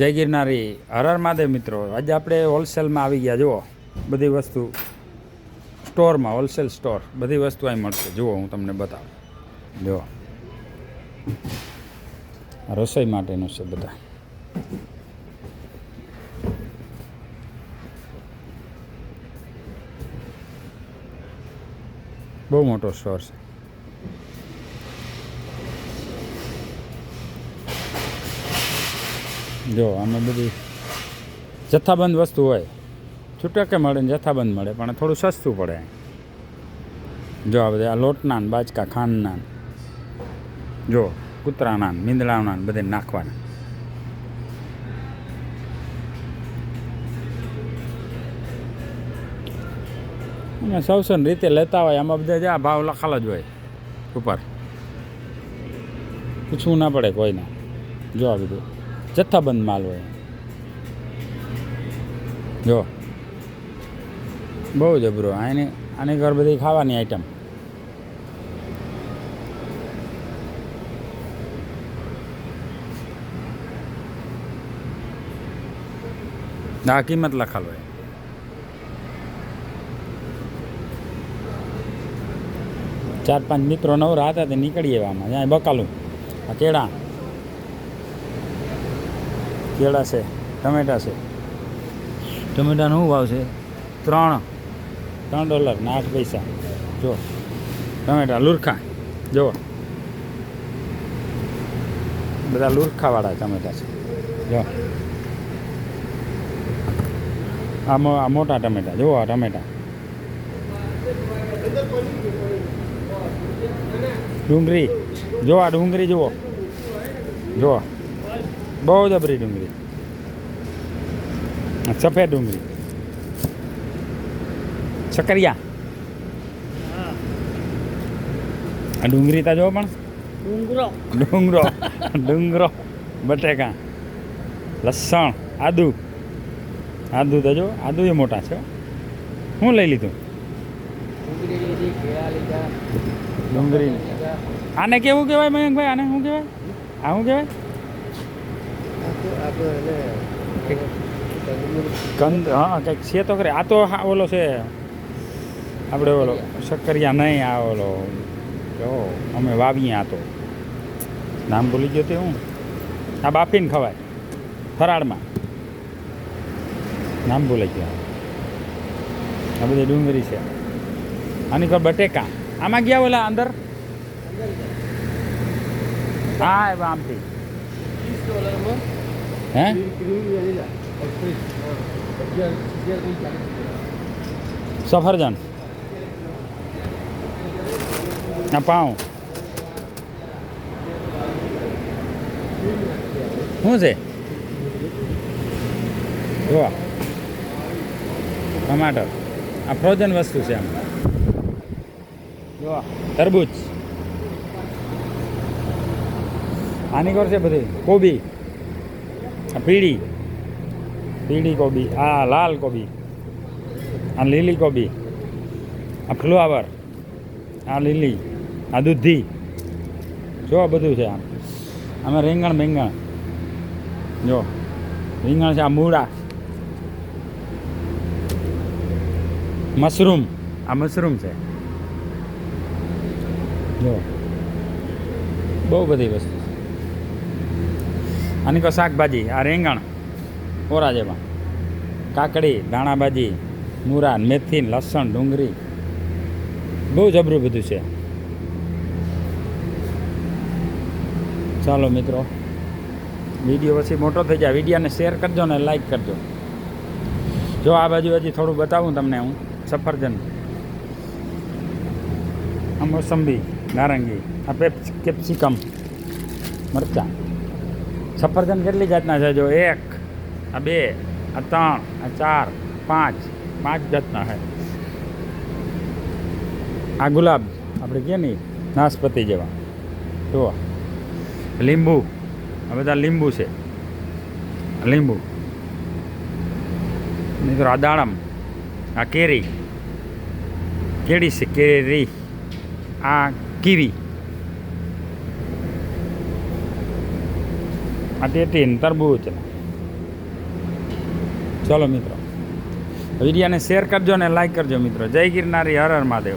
જય ગિરનારી. હર હર મહાદેવ મિત્રો. આજે આપણે હોલસેલમાં આવી ગયા. જુઓ, બધી વસ્તુ સ્ટોરમાં, હોલસેલ સ્ટોર. બધી વસ્તુ અહીં મળશે. જુઓ, હું તમને બતાવું. જુઓ. રસોઈ માટેનું છે બધા. બહુ મોટો સ્ટોર છે. જો, આમાં બધી જથ્થાબંધ વસ્તુ હોય. છૂટકે મળે ને જથ્થાબંધ મળે, પણ થોડું સસ્તું પડે. જો, આ બધા લોટના બાચકા ખાંડના જો, કૂતરાના મીંદડાના બધે નાખવાના. અને સૌસન રીતે લેતા હોય, આમાં બધા જ્યાં ભાવ લખાલ જ હોય ઉપર. પૂછવું ના પડે કોઈને. જો, આ બધું. જથ્થાબંધ માલ હોય. જો. બહુ જબરો આની આની ઘર બધી ખાવાની આઈટમ આ કિંમત લખાલ હોય. ચાર પાંચ મિત્રો નવરા હતા તે નીકળી એવામાં જ્યાં બકાલું. આ કેળા. કેળા છે ટમેટા છે. ટમેટાનો શું ભાવ છે? ત્રણ ત્રણ ડોલર ને આઠ પૈસા. જો ટમેટા લુરખા. જુઓ બધા લુરખાવાળા ટમેટા છે. જો. આ મોટા ટમેટા જુઓ આ ટમેટા. ડુંગળી. જો આ ડુંગળી જુઓ. જુઓ. બહુ જબરી ડુંગળી. સફેદ ડુંગળી. સકરિયા આ ડુંગળી તા જો પણ. ડુંગરો. ડુંગરો. ડુંગરો. બટેકા. લસણ. આદુ. આદુ તો જો આદુ એ મોટા છે હું. શું લઈ લીધું? ડુંગળી. આને કેવું કહેવાય મયંકભાઈ? આને શું કહેવાય? આ શું કહેવાય? કંદ હા કંઈક છે તો ખરે. આ તો હા ઓલો છે. આપણે ઓલો શક્કરિયા નહીં આ ઓલો જો અમે વાવીએ આ તો. નામ ભૂલી ગયો તે હું. આ બાફીને ખવાય. ફરાળમાં. નામ ભૂલાઈ ગયા. આ બધી ડુંગળી છે. આની પર બટેકા. આમાં ગયા ઓલા અંદર? હા એ આમથી. હે? સફરજન. આ પાઉં. શું છે? જો ટમાટર. આ ફ્રોઝન વસ્તુ છે આમ. જો તરબૂચ. આની કર છે બધી. કોબી. પીળી. પીળી કોબી. આ લાલ કોબી. આ લીલી કોબી. આ ફ્લાવર. આ લીલી. આ દૂધી. જો બધું છે આમ. અમે રીંગણ બેંગણ. જો. રીંગણ છે આ મૂળા. મશરૂમ. આ મશરૂમ છે. જો. બહુ બધી વસ્તુ. આની કો શાકભાજી, આ રીંગણ, ઓરા જેવા. કાકડી દાણાભાજી મૂરા મેથી લસણ, ડુંગળી. બહુ જબરું બધું છે. ચાલો મિત્રો, વીડિયો પછી મોટો થઈ જાય. વિડીયોને શેર કરજો ને લાઈક કરજો. જો આ બાજુ હજી થોડું બતાવું તમને હું, સફરજન. આ મોસંબી, નારંગી, આ પેપ કેપ્સિકમ, મરચાં. સફરજન કેટલી જાતના છે જો એક, આ બે, આ ત્રણ, આ ચાર, પાંચ પાંચ જાતના છે. આ ગુલાબ, આપણે કહીએ ને નાશપતિ જેવા. જુઓ. લીંબુ, આ બધા લીંબુ છે. લીંબુ. મિત્રો, આ દાડમ, આ કેરી. કેળી છે? કેરી, આ કીવી. આ ટેટીન તરબૂચ. ચલો મિત્રો. વિડીયાને શેર કરજો ને લાઈક કરજો મિત્રો. જય ગિરનારી, હર હર મહાદેવ.